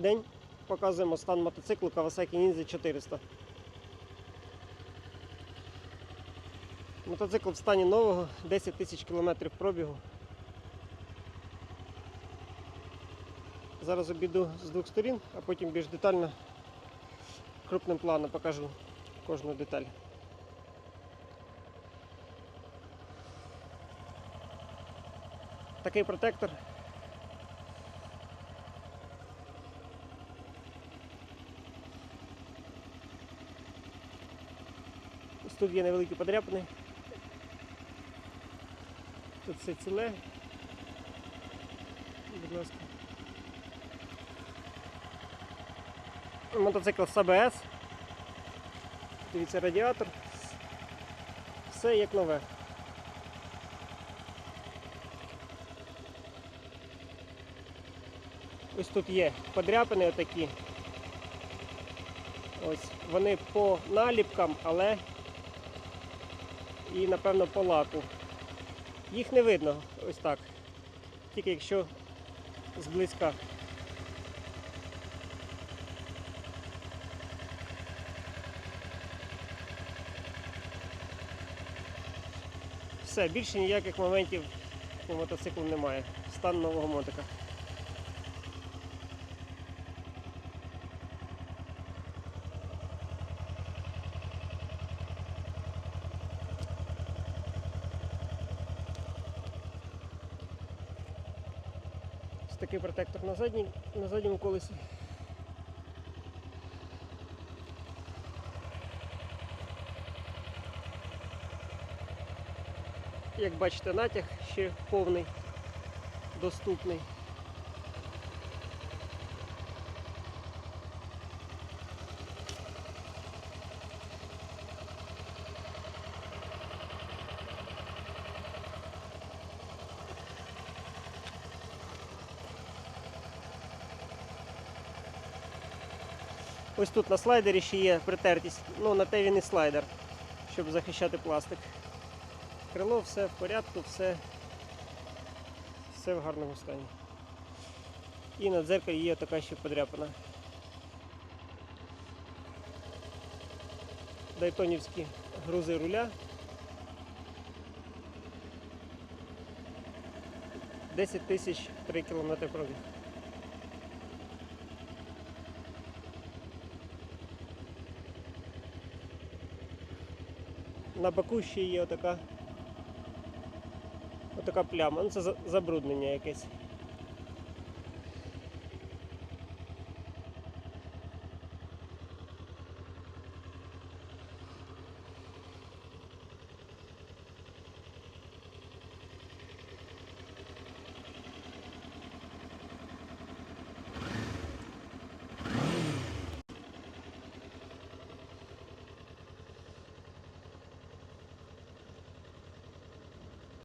День. Показуємо стан мотоциклу Kawasaki Ninja 400. Мотоцикл в стані нового, 10 тисяч кілометрів пробігу. Зараз обійду з двох сторін, а потім більш детально крупним планом покажу кожну деталь. Такий протектор Ось тут є невеликі подряпини. Тут все ціле. Будь ласка. Мотоцикл з АБС. Дивіться радіатор. Все як нове. Ось тут є подряпини отакі. Ось вони по наліпкам, але і напевно по лаку. Їх не видно ось так. Тільки якщо зблизька. Все, більше ніяких моментів по мотоциклу немає. Стан нового мотика. Такий протектор на, задній, на задньому колесі. Як бачите, натяг ще повний, доступний. Ось тут на слайдері ще є притертість. Ну, на те він і слайдер, щоб захищати пластик. Крило все в порядку, все, все в гарному стані. І на дзеркалі є така ще подряпина. Дайтонівські грузи руля. 10 тисяч 3 кілометри пробіг. На боку ще є отака, отака пляма. Ну, це забруднення якесь.